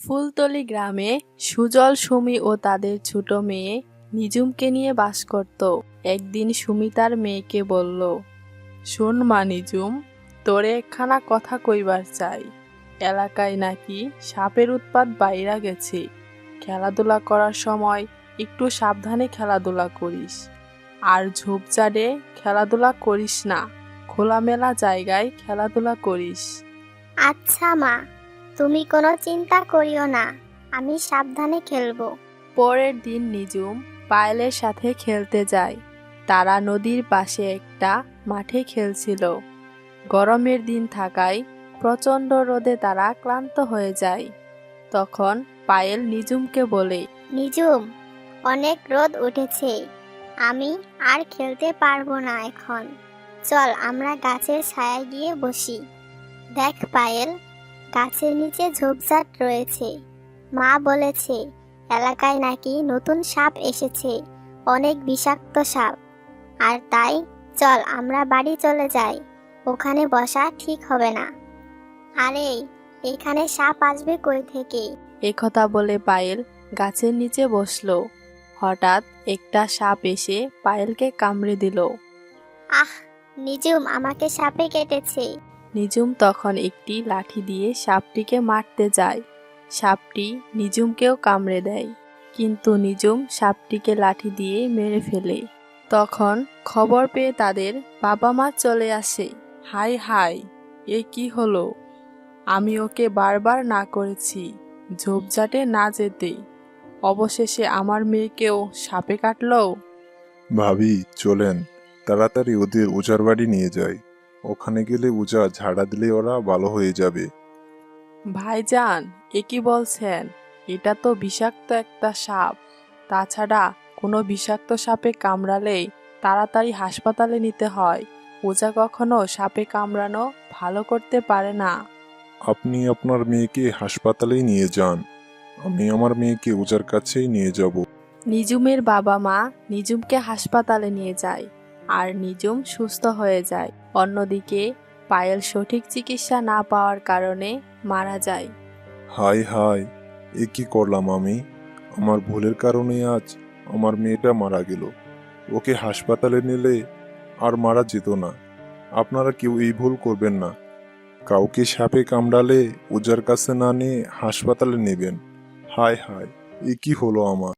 ফুলতলি গ্রামে সুজল, সুমি ও তাদের ছোট মেয়ে নিজুমকে নিয়ে বাস করত। একদিন সুমি তার মেয়েকে বলল, শোন মা নিজুম, তোরে একখানা কথা কইবার চাই। এলাকায় নাকি সাপের উৎপাত বাইরা গেছে। খেলাধুলা করার সময় একটু সাবধানে খেলাধুলা করিস। আর ঝোপঝাড়ে খেলাধুলা করিস না, খোলামেলা জায়গায় খেলাধুলা করিস। আচ্ছা মা। তুমি কোনো চিন্তা করিও না আমি সাবধানে খেলব। পরের দিন নিজুম পায়েলের সাথে খেলতে যায়। তারা নদীর পাশে একটা মাঠে খেলছিল। গরমের দিন থাকায় প্রচণ্ড রোদে তারা ক্লান্ত হয়ে যায়। তখন পায়েল নিজুমকে বলে নিজুম অনেক রোদ উঠেছে আমি আর খেলতে পারব না এখন। চল আমরা গাছের ছায়ায় গিয়ে বসি। দেখ পায়েল গাছের নিচে ঝোপঝাট রয়েছে। মা বলেছে এলাকায় নাকি নতুন সাপ এসেছে অনেক বিষাক্ত সাপ। আর তাই চল আমরা বাড়ি চলে যাই ওখানে বসা ঠিক হবে না। আরে এখানে সাপ আসবে কই থেকে? একথা বলে পায়েল গাছের নিচে বসল। হঠাৎ একটা সাপ এসে পায়েলকে কামড়ে দিল। আহ নিজুম আমাকে সাপে কেটেছে। নিজুম তখন একটি লাঠি দিয়ে সাপটিকে মারতে যায়। সাপটি নিজুমকেও কামড়ে দেয়, কিন্তু নিজুম সাপটিকে লাঠি দিয়ে মেরে ফেলে। তখন খবর পেয়ে তাদের বাবা মা চলে আসে। হাই হাই এ কি হলো? আমি ওকে বারবার না করেছি, ঝোপঝাটে না যেতে। অবশেষে আমার মেয়েকেও সাপে কাটলো? ভাবি, চলেন, তাড়াতাড়ি ওদের উজার বাড়ি নিয়ে যাই। ওখানে গেলে উজা ঝাড়া দিলে ওরা ভালো হয়ে যাবে। ভাইজান এ কি বলছেন? এটা তো বিষাক্ত একটা সাপ। তাছাড়া কোনো বিষাক্ত সাপে কামড়ালে তাড়াতাড়ি হাসপাতালে নিতে হয়। ওজা কখনো সাপে কামড়ানো ভালো করতে পারে না। আপনি আপনার মেয়েকে হাসপাতালেই নিয়ে যান। আমি আমার মেয়েকে উজার কাছেই নিয়ে যাব। নিজুমের বাবা মা নিজুমকে হাসপাতালে নিয়ে যায় আর নিজুম সুস্থ হয়ে যায়। অন্যদিকে, পায়েল সঠিক চিকিৎসা না পাওয়ার কারণে মারা যায়। হাই হাই, এ কি করলাম আমি? আমার ভুলের কারণে আজ আমার মেয়েটা মারা গেল। ওকে হাসপাতালে নিলে আর মারা যেত না। আপনারা কেউ এই ভুল করবেন না। কাউকে সাপে কামড়ালে ওজার কাছে না নিয়ে হাসপাতালে নেবেন। হায় হায় এ কি হলো আমার?